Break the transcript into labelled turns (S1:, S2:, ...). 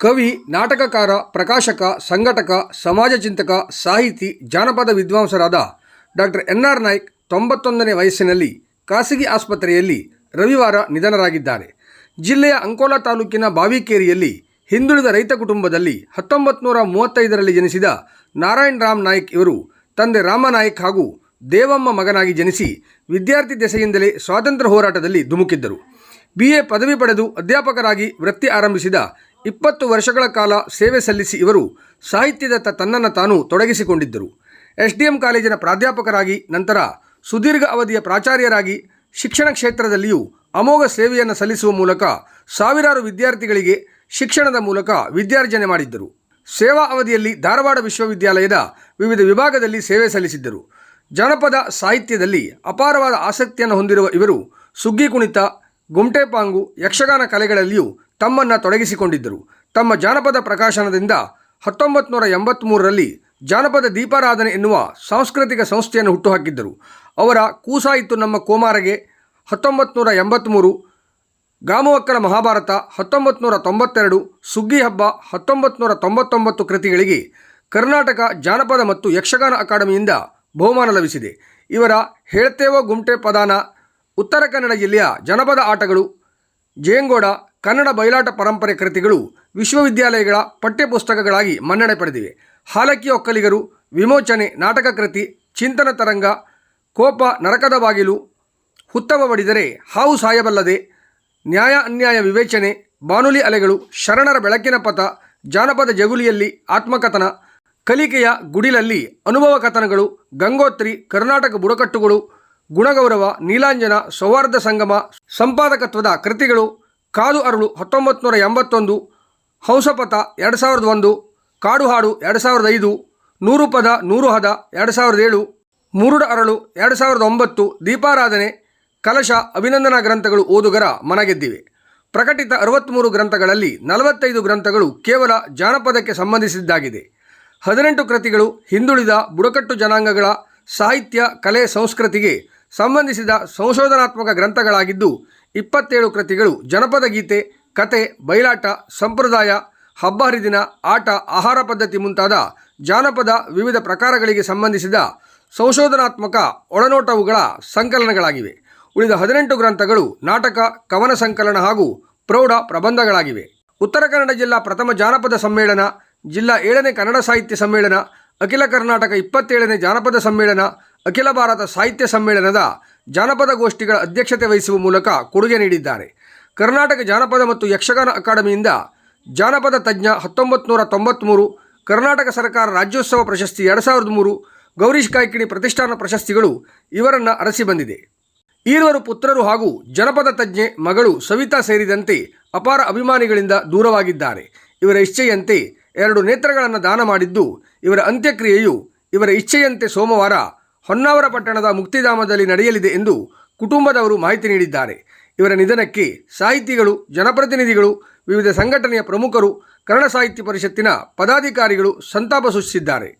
S1: ಕವಿ, ನಾಟಕಕಾರ, ಪ್ರಕಾಶಕ, ಸಂಘಟಕ, ಸಮಾಜ ಚಿಂತಕ, ಸಾಹಿತಿ, ಜಾನಪದ ವಿದ್ವಾಂಸರಾದ ಡಾಕ್ಟರ್ ಎನ್ ಆರ್ ನಾಯ್ಕ್ ತೊಂಬತ್ತೊಂದನೇ ವಯಸ್ಸಿನಲ್ಲಿ ಖಾಸಗಿ ಆಸ್ಪತ್ರೆಯಲ್ಲಿ ರವಿವಾರ ನಿಧನರಾಗಿದ್ದಾರೆ. ಜಿಲ್ಲೆಯ ಅಂಕೋಲಾ ತಾಲೂಕಿನ ಬಾವಿಕೇರಿಯಲ್ಲಿ ಹಿಂದುಳಿದ ರೈತ ಕುಟುಂಬದಲ್ಲಿ ಹತ್ತೊಂಬತ್ತು ನೂರ ಮೂವತ್ತೈದರಲ್ಲಿ ಜನಿಸಿದ ನಾರಾಯಣ್ ರಾಮ್ ನಾಯ್ಕ್ ಇವರು ತಂದೆ ರಾಮನಾಯ್ಕ್ ಹಾಗೂ ದೇವಮ್ಮ ಮಗನಾಗಿ ಜನಿಸಿ ವಿದ್ಯಾರ್ಥಿ ದೆಸೆಯಿಂದಲೇ ಸ್ವಾತಂತ್ರ್ಯ ಹೋರಾಟದಲ್ಲಿ ಧುಮುಕಿದ್ದರು. ಬಿ ಎ ಪದವಿ ಪಡೆದು ಅಧ್ಯಾಪಕರಾಗಿ ವೃತ್ತಿ ಆರಂಭಿಸಿದ ಇಪ್ಪತ್ತು ವರ್ಷಗಳ ಕಾಲ ಸೇವೆ ಸಲ್ಲಿಸಿ ಇವರು ಸಾಹಿತ್ಯದತ್ತ ತನ್ನನ್ನು ತಾನು ತೊಡಗಿಸಿಕೊಂಡಿದ್ದರು. ಎಸ್ ಡಿ ಎಂ ಕಾಲೇಜಿನ ಪ್ರಾಧ್ಯಾಪಕರಾಗಿ ನಂತರ ಸುದೀರ್ಘ ಅವಧಿಯ ಪ್ರಾಚಾರ್ಯರಾಗಿ ಶಿಕ್ಷಣ ಕ್ಷೇತ್ರದಲ್ಲಿಯೂ ಅಮೋಘ ಸೇವೆಯನ್ನು ಸಲ್ಲಿಸುವ ಮೂಲಕ ಸಾವಿರಾರು ವಿದ್ಯಾರ್ಥಿಗಳಿಗೆ ಶಿಕ್ಷಣದ ಮೂಲಕ ವಿದ್ಯಾರ್ಜನೆ ಮಾಡಿದ್ದರು. ಸೇವಾ ಅವಧಿಯಲ್ಲಿ ಧಾರವಾಡ ವಿಶ್ವವಿದ್ಯಾಲಯದ ವಿವಿಧ ವಿಭಾಗದಲ್ಲಿ ಸೇವೆ ಸಲ್ಲಿಸಿದ್ದರು. ಜನಪದ ಸಾಹಿತ್ಯದಲ್ಲಿ ಅಪಾರವಾದ ಆಸಕ್ತಿಯನ್ನು ಹೊಂದಿರುವ ಇವರು ಸುಗ್ಗಿ ಕುಣಿತ ಗುಮ್ಟೆಪಾಂಗು ಯಕ್ಷಗಾನ ಕಲೆಗಳಲ್ಲಿಯೂ ತಮ್ಮನ್ನು ತೊಡಗಿಸಿಕೊಂಡಿದ್ದರು. ತಮ್ಮ ಜಾನಪದ ಪ್ರಕಾಶನದಿಂದ ಹತ್ತೊಂಬತ್ತು ನೂರ ಎಂಬತ್ತ್ಮೂರರಲ್ಲಿ ಜಾನಪದ ದೀಪಾರಾಧನೆ ಎನ್ನುವ ಸಾಂಸ್ಕೃತಿಕ ಸಂಸ್ಥೆಯನ್ನು ಹುಟ್ಟುಹಾಕಿದ್ದರು. ಅವರ ಕೂಸಾಯಿತು ನಮ್ಮ ಕೋಮಾರಗೆ. ಹತ್ತೊಂಬತ್ತು ನೂರ ಎಂಬತ್ತ್ಮೂರು ಗಾಮವಕ್ಕರ ಮಹಾಭಾರತ ಹತ್ತೊಂಬತ್ತು ನೂರ ತೊಂಬತ್ತೆರಡು ಸುಗ್ಗಿ ಹಬ್ಬ ಹತ್ತೊಂಬತ್ತು ನೂರ ತೊಂಬತ್ತೊಂಬತ್ತು ಕೃತಿಗಳಿಗೆ ಕರ್ನಾಟಕ ಜಾನಪದ ಮತ್ತು ಯಕ್ಷಗಾನ ಅಕಾಡೆಮಿಯಿಂದ ಬಹುಮಾನ ಲಭಿಸಿದೆ. ಇವರ ಹೇಳ್ತೇವೋ ಗುಮ್ಟೆ ಪದಾನ ಉತ್ತರ ಕನ್ನಡ ಜಿಲ್ಲೆಯ ಜನಪದ ಆಟಗಳು ಜೇಂಗೋಡ ಕನ್ನಡ ಬಯಲಾಟ ಪರಂಪರೆ ಕೃತಿಗಳು ವಿಶ್ವವಿದ್ಯಾಲಯಗಳ ಪಠ್ಯಪುಸ್ತಕಗಳಾಗಿ ಮನ್ನಣೆ ಪಡೆದಿವೆ. ಹಾಲಕ್ಕಿ ಒಕ್ಕಲಿಗರು, ವಿಮೋಚನೆ, ನಾಟಕ ಕೃತಿ, ಚಿಂತನ ತರಂಗ, ಕೋಪ, ನರಕದ ಬಾಗಿಲು, ಹುತ್ತವ ಬಡಿದರೆ ಹಾವು ಸಾಯಬಲ್ಲದೆ, ನ್ಯಾಯ ಅನ್ಯಾಯ ವಿವೇಚನೆ, ಬಾನುಲಿ ಅಲೆಗಳು, ಶರಣರ ಬೆಳಕಿನ ಪಥ, ಜಾನಪದ ಜಗುಲಿಯಲ್ಲಿ ಆತ್ಮಕಥನ, ಕಲಿಕೆಯ ಗುಡಿಲಲ್ಲಿ ಅನುಭವ ಕಥನಗಳು, ಗಂಗೋತ್ರಿ, ಕರ್ನಾಟಕ ಬುಡಕಟ್ಟುಗಳು, ಗುಣಗೌರವ, ನೀಲಾಂಜನ, ಸೌಹಾರ್ದ ಸಂಗಮ, ಸಂಪಾದಕತ್ವದ ಕೃತಿಗಳು ಕಾದು ಅರಳು ಹತ್ತೊಂಬತ್ತು ನೂರ ಎಂಬತ್ತೊಂದು, ಹಂಸಪಥ ಎರಡು ಸಾವಿರದ ಒಂದು ಕಾಡು ಹಾಡು ಎರಡು ಸಾವಿರದ ಐದು ನೂರು ಪದ ನೂರು ಹದ ಎರಡು ಸಾವಿರದ ಏಳು, ಮುರುಡ ಅರಳು ಎರಡು ಸಾವಿರದ ಒಂಬತ್ತು, ದೀಪಾರಾಧನೆ, ಕಲಶ, ಅಭಿನಂದನಾ ಗ್ರಂಥಗಳು ಓದುಗರ ಮನಗೆದ್ದಿವೆ. ಪ್ರಕಟಿತ ಅರವತ್ತ್ಮೂರು ಗ್ರಂಥಗಳಲ್ಲಿ ನಲವತ್ತೈದು ಗ್ರಂಥಗಳು ಕೇವಲ ಜಾನಪದಕ್ಕೆ ಸಂಬಂಧಿಸಿದ್ದಾಗಿದೆ. ಹದಿನೆಂಟು ಕೃತಿಗಳು ಹಿಂದುಳಿದ ಬುಡಕಟ್ಟು ಜನಾಂಗಗಳ ಸಾಹಿತ್ಯ, ಕಲೆ, ಸಂಸ್ಕೃತಿಗೆ ಸಂಬಂಧಿಸಿದ ಸಂಶೋಧನಾತ್ಮಕ ಗ್ರಂಥಗಳಾಗಿದ್ದು ಇಪ್ಪತ್ತೇಳು ಕೃತಿಗಳು, ಜನಪದ ಗೀತೆ, ಕತೆ, ಬಯಲಾಟ, ಸಂಪ್ರದಾಯ ಹಬ್ಬ ಹರಿದಿನ ಆಟ, ಆಹಾರ ಪದ್ಧತಿ ಮುಂತಾದ ಜಾನಪದ ವಿವಿಧ ಪ್ರಕಾರಗಳಿಗೆ ಸಂಬಂಧಿಸಿದ ಸಂಶೋಧನಾತ್ಮಕ ಒಳನೋಟವುಗಳ ಸಂಕಲನಗಳಾಗಿವೆ. ಉಳಿದ ಹದಿನೆಂಟು ಗ್ರಂಥಗಳು ನಾಟಕ, ಕವನ ಸಂಕಲನ ಹಾಗೂ ಪ್ರೌಢ ಪ್ರಬಂಧಗಳಾಗಿವೆ. ಉತ್ತರ ಕನ್ನಡ ಜಿಲ್ಲಾ ಪ್ರಥಮ ಜಾನಪದ ಸಮ್ಮೇಳನ, ಜಿಲ್ಲಾ ಏಳನೇ ಕನ್ನಡ ಸಾಹಿತ್ಯ ಸಮ್ಮೇಳನ, ಅಖಿಲ ಕರ್ನಾಟಕ ಇಪ್ಪತ್ತೇಳನೇ ಜಾನಪದ ಸಮ್ಮೇಳನ ಅಖಿಲ ಭಾರತ ಸಾಹಿತ್ಯ ಸಮ್ಮೇಳನದ ಜಾನಪದ ಗೋಷ್ಠಿಗಳ ಅಧ್ಯಕ್ಷತೆ ವಹಿಸುವ ಮೂಲಕ ಕೊಡುಗೆ ನೀಡಿದ್ದಾರೆ. ಕರ್ನಾಟಕ ಜಾನಪದ ಮತ್ತು ಯಕ್ಷಗಾನ ಅಕಾಡೆಮಿಯಿಂದ ಜಾನಪದ ತಜ್ಞ ಹತ್ತೊಂಬತ್ತು ತೊಂಬತ್ತ್ಮೂರು ಕರ್ನಾಟಕ ಸರ್ಕಾರ ರಾಜ್ಯೋತ್ಸವ ಪ್ರಶಸ್ತಿ ಎರಡು ಸಾವಿರದ ಮೂರು, ಗೌರೀಶ್ ಕಾಯ್ಕಿಣಿ ಪ್ರತಿಷ್ಠಾನ ಪ್ರಶಸ್ತಿಗಳು ಇವರನ್ನು ಅರಸಿ ಬಂದಿದೆ. ಈರುವರು ಪುತ್ರರು ಹಾಗೂ ಜನಪದ ತಜ್ಞೆ ಮಗಳು ಸವಿತಾ ಸೇರಿದಂತೆ ಅಪಾರ ಅಭಿಮಾನಿಗಳಿಂದ ದೂರವಾಗಿದ್ದಾರೆ. ಇವರ ಇಚ್ಛೆಯಂತೆ ಎರಡು ನೇತ್ರಗಳನ್ನು ದಾನ ಮಾಡಿದ್ದು ಇವರ ಅಂತ್ಯಕ್ರಿಯೆಯು ಇವರ ಇಚ್ಛೆಯಂತೆ ಸೋಮವಾರ ಹೊನ್ನಾವರ ಪಟ್ಟಣದ ಮುಕ್ತಿಧಾಮದಲ್ಲಿ ನಡೆಯಲಿದೆ ಎಂದು ಕುಟುಂಬದವರು ಮಾಹಿತಿ ನೀಡಿದ್ದಾರೆ. ಇವರ ನಿಧನಕ್ಕೆ ಸಾಹಿತಿಗಳು, ಜನಪ್ರತಿನಿಧಿಗಳು, ವಿವಿಧ ಸಂಘಟನೆಯ ಪ್ರಮುಖರು, ಕನ್ನಡ ಸಾಹಿತ್ಯ ಪರಿಷತ್ತಿನ ಪದಾಧಿಕಾರಿಗಳು ಸಂತಾಪ ಸೂಚಿಸಿದ್ದಾರೆ.